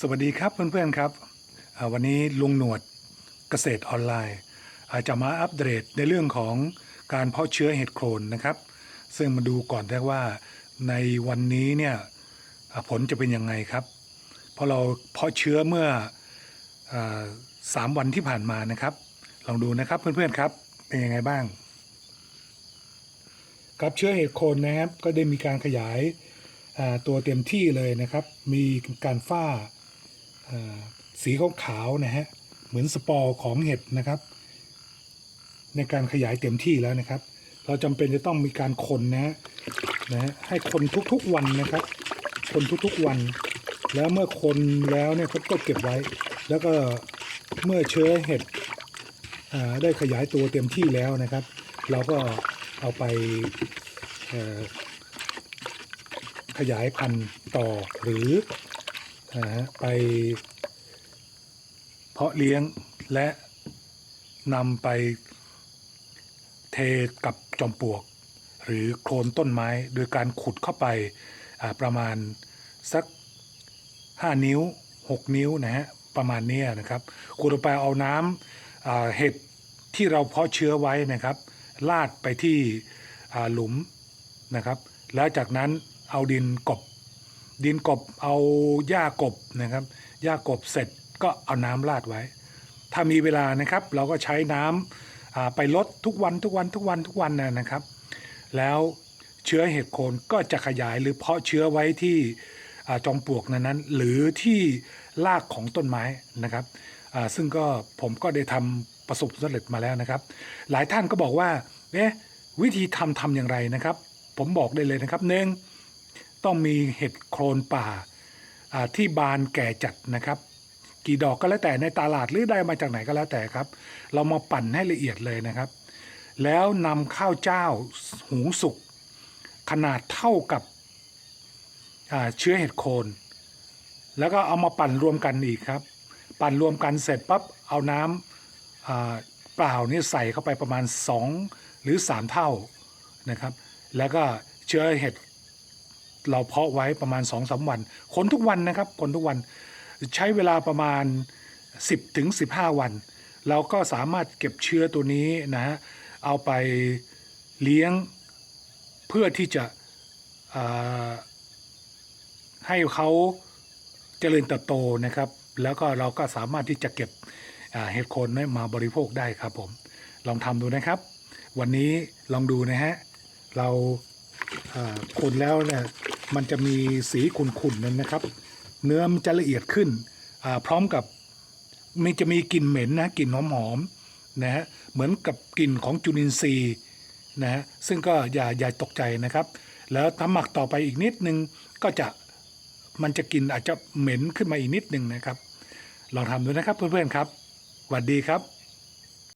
สวัสดีครับเพื่อนๆครับ วันนี้ลุงหนวดเกษตรออนไลน์จะมาอัปเดตในเรื่องของการเพาะเชื้อเห็ดโคนนะครับ ซึ่งมาดูก่อนได้ว่าในวันนี้เนี่ยผลจะเป็นยังไงครับเพราะเราเพาะเชื้อเมื่อสามวันที่ผ่านมานะครับ ลองดูนะครับเพื่อนๆครับเป็นยังไงบ้าง ครับเชื้อเห็ดโคนนะครับก็ได้มีการขยายตัวเต็มที่เลยนะครับ มีการฝ้า สีขาวๆนะฮะเหมือนสปอร์ของเห็ดนะครับ ในการขยายเต็มที่แล้วนะครับ เราจำเป็นจะต้องมีการคนนะฮะนะฮะให้คนทุกๆวันนะครับ คนทุกๆวัน แล้วเมื่อคนแล้วเนี่ยก็ก็เก็บไว้ แล้วก็เมื่อเชื้อเห็ดได้ขยายตัวเต็มที่แล้วนะครับ เราก็เอาไปขยายพันธุ์ต่อหรือ ไป เพาะเลี้ยงและนำไปเทกับจอมปลวก หรือโคลนต้นไม้โดยการขุดเข้าไปาประมาณสัก 5 นิ้ว 6 นิ้วนะฮะประมาณนี้นะครับขุดลงไปเอาน้ำเห็ดที่เราเพาะเชื้อไว้นะครับลาดไปที่หลุมนะครับ แล้วจากนั้นเอาดินกบ ดินกบเอาหญ้ากบนะครับหญ้ากบเสร็จก็เอาน้ำราดไว้ ถ้ามีเวลานะครับ เราก็ใช้น้ำอ่าไปลดทุกวันทุกวันทุกวันทุกวันนะนะครับ แล้วเชื้อเห็ดโคนก็จะขยายหรือเพาะเชื้อไว้ที่จอมปลวกนั้นหรือที่รากของต้นไม้นะครับซึ่งก็ผมก็ได้ทำประสบสำเร็จมาแล้วนะครับ หลายท่านก็บอกว่าเอ๊ะวิธีทำทำอย่างไรนะครับ ผมบอกได้เลยนะครับหนึ่ง ต้องมีเห็ดโคลนป่าที่บานแก่จัดนะครับ กี่ดอกก็แล้วแต่ในตลาดหรือได้มาจากไหนก็แล้วแต่ครับ เรามาปั่นให้ละเอียดเลยนะครับ แล้วนำข้าวเจ้าหุงสุกขนาดเท่ากับเชื้อเห็ดโคนแล้วก็เอามาปั่นรวมกันอีกครับ ปั่นรวมกันเสร็จปั๊บเอาน้ำเปล่านี่ใส่เข้าไปประมาณ 2 หรือ 3 เท่านะครับ แล้วก็เชื้อเห็ด เราเพาะไว้ประมาณ2อสวันคนทุกวันนะครับคนทุกวันใช้เวลาประมาณ 10ถึง15 วัน เราก็สามารถเก็บเชื้อตัวนี้นะฮะเอาไปเลี้ยงเพื่อที่จะให้เขาเจริญเติบโตนะครับ แล้วก็เราก็สามารถที่จะเก็บเห็ดโคนนี้มาบริโภคได้ครับผม ลองทำดูนะครับ วันนี้ลองดูนะฮะ เราคนแล้วเนี่ย มันจะมีสีขุ่นๆนั่นนะครับ เนื้อมันจะละเอียดขึ้นพร้อมกับมันจะมีกลิ่นเหม็นนะกลิ่นหอมๆนะฮะเหมือนกับกลิ่นของจุลินทรีย์นะฮะซึ่งก็อย่าอย่าตกใจนะครับ แล้วถ้าหมักต่อไปอีกนิดนึงก็จะมันจะกลินอาจจะเหม็นขึ้นมาอีกนิดนึงนะครับ ลองทำดูนะครับเพื่อนๆครับสวัสดีครับ